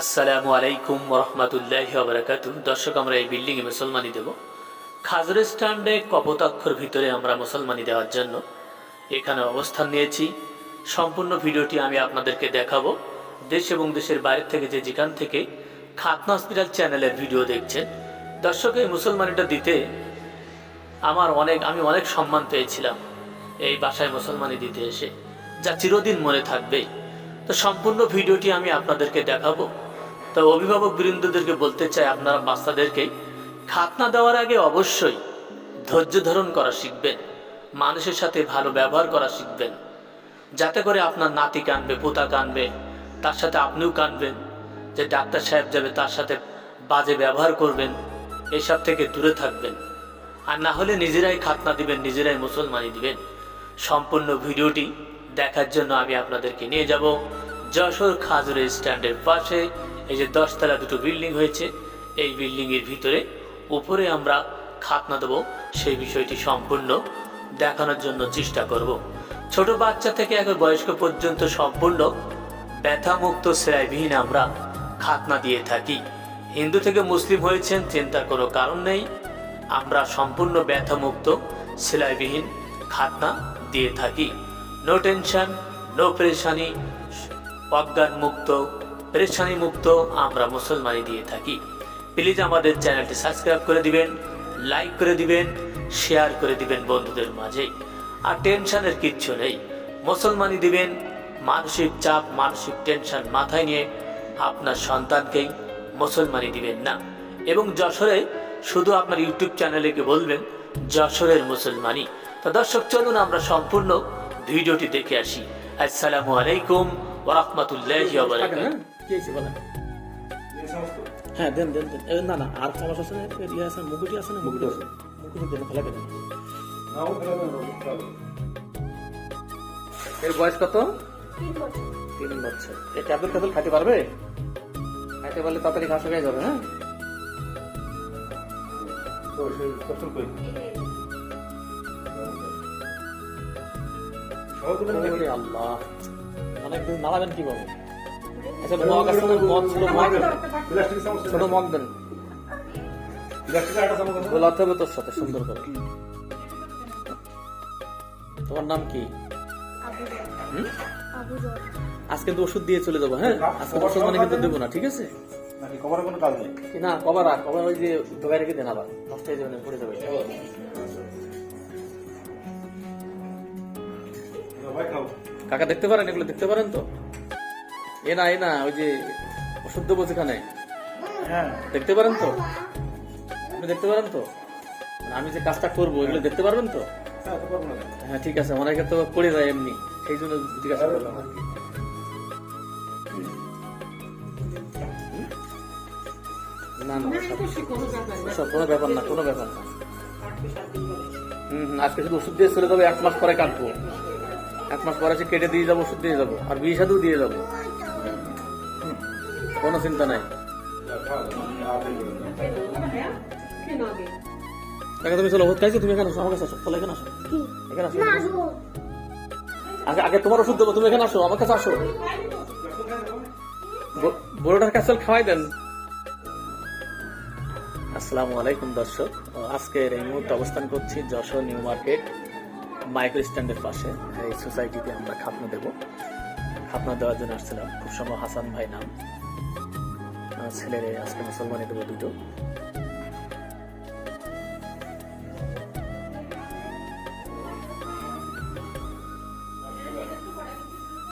আসসালামু আলাইকুম রহমতুল্লাহ বারাকাতু দর্শক, আমরা এই বিল্ডিংয়ে মুসলমানি দেব। খাজুর স্ট্যান্ডে কপোতাক্ষর ভিতরে আমরা মুসলমানি দেওয়ার জন্য এখানে অবস্থান নিয়েছি। সম্পূর্ণ ভিডিওটি আমি আপনাদেরকে দেখাবো। দেশ এবং দেশের বাইরে থেকে যে যেখান থেকে খাতনা হসপিটাল চ্যানেলের ভিডিও দেখছেন, দর্শক, এই মুসলমানিটা দিতে আমার অনেক, আমি অনেক সম্মান পেয়েছিলাম এই বাসায় মুসলমানি দিতে এসে। যা চিরদিন মনে থাকবে তো সম্পূর্ণ ভিডিওটি আমি আপনাদেরকে দেখাবো। তো অভিভাবক বৃন্দদেরকে বলতে চাই, আপনারা বাচ্চাদেরকে খাতনা দেওয়ার আগে অবশ্যই ধৈর্য ধারণ করা শিখবেন, মানুষের সাথে ভালো ব্যবহার করা শিখবেন, যাতে করে আপনার নাতি কানবে, পোতা কানবে, তার সাথে আপনিও কানবেন, যে ডাক্তার সাহেব যাবে তার সাথে বাজে ব্যবহার করবেন, এসব থেকে দূরে থাকবেন। আর না হলে নিজেরাই খাতনা দিবেন, নিজেরাই মুসলমানি দিবেন। সম্পূর্ণ ভিডিওটি দেখার জন্য আমি আপনাদেরকে নিয়ে যাব। যশোর খাজুরের স্ট্যান্ডের পাশে এই যে দশতলা দুটো বিল্ডিং হয়েছে, এই বিল্ডিংয়ের ভিতরে উপরে আমরা খাতনা দেবো, সেই বিষয়টি সম্পূর্ণ দেখানোর জন্য চেষ্টা করব। ছোট বাচ্চা থেকে এখন বয়স্ক পর্যন্ত সম্পূর্ণ ব্যথামুক্ত সেলাইবিহীন আমরা খাতনা দিয়ে থাকি। হিন্দু থেকে মুসলিম হয়েছেন, চিন্তার কোনো কারণ নেই। আমরা সম্পূর্ণ ব্যথামুক্ত সেলাইবিহীন খাতনা দিয়ে থাকি। নো টেনশন নো পরেশানি অজ্ঞান মুক্ত পরেশানি মুক্ত আমরা মুসলমানি দিয়ে থাকি। প্লিজ আমাদের চ্যানেলটি সাবস্ক্রাইব করে দিবেন লাইক করে দিবেন শেয়ার করে দিবেন বন্ধুদের মাঝে। আর টেনশনের কিচ্ছু নেই। মুসলমানি দিবেন, মানসিক চাপ, মানসিক টেনশন মাথায় নিয়ে আপনার সন্তানকেই মুসলমানি দিবেন না। এবং যশোরে শুধু আপনার ইউটিউব চ্যানেলেকে বলবেন, যশোরের মুসলমানি তো দর্শক, চলুন আমরা সম্পূর্ণ ভিডিওটি দেখে আসি। আসসালামু আলাইকুম ওরহমতুল্লাহ টাকা, হ্যাঁ? কি হয়েছে বলেন? হ্যাঁ দেন দেন দেন। না না আর সমস্যা আছে না? ইয়ে আছে না, মুকুটি আছে না? মুকুটি আছে। মুকুটি দেন ফেলে দেন। এর বয়স কত? তিন বছর। এ ট্যাবলেট ট্যাবলেট খাইতে পারবে? খাইতে পারলে তাড়াতাড়ি ঘাস হয়ে যাবে হ্যাঁ? ওরে আল্লাহ অনেকদিন নামাবেন কীভাবে? আচ্ছা মগ আছে মগ ছোট মগ ছোট মগ দেন। গোলাতে হবে তোর সাথে সুন্দর করে। তোমার নাম কি? আজকে তো ওষুধ দিয়ে চলে যাব হ্যাঁ? আজকে ওষুধ মানে কিন্তু দেবো না ঠিক আছে? না ওই যে দোকায় রেখে দেন আবার। নষ্ট হয়ে যাবে না, পড়ে যাবে। কাকা দেখতে পারেন এগুলো দেখতে পারেন তো? এ না এ না ওই যে ওষুধ দেবো যেখানে দেখতে পারেন তো? আপনি দেখতে পারেন তো? মানে আমি যে কাজটা করব এগুলো দেখতে পারবেন তো? হ্যাঁ ঠিক আছে অনেকে তো পড়ে যায় এমনি সেই জন্য জিজ্ঞাসা করলাম। আর কি হুম? না। না সব- কোনো ব্যাপার না কোনো ব্যাপার না। হুম হুম, আজকে শুধু ওষুধ দিয়ে চলে যাব এক মাস পরে কাটবো। এক মাস পরে এসে কেটে দিয়ে যাব, ওষুধ দিয়ে যাব, আর বিয়ে সাথেও দিয়ে যাব। কোনো চিন্তা নাই। তুমি চলো ওষুধ খাইছো তুমি এখানে আসো আমার কাছে আসো এখানে আসো। এখানে আসো আগে আগে তোমার ওষুধ দেবো, তুমি এখানে আসো, আমার কাছে আসো। বড়োটার ক্যাসেল খাওয়াই দেন। আসসালামু আলাইকুম, দর্শক। আজকের এই মুহূর্তে অবস্থান করছি যশোর নিউ মার্কেট। মাইক্রো স্ট্যান্ডের পাশে। এই সোসাইটিতে আমরা খাতনা দেব। খাতনা দেওয়ার জন্য আসছিলাম খুব সময় হাসান ভাই নাম। ছেলের আজকে মুসলমানের দেবো দুটো।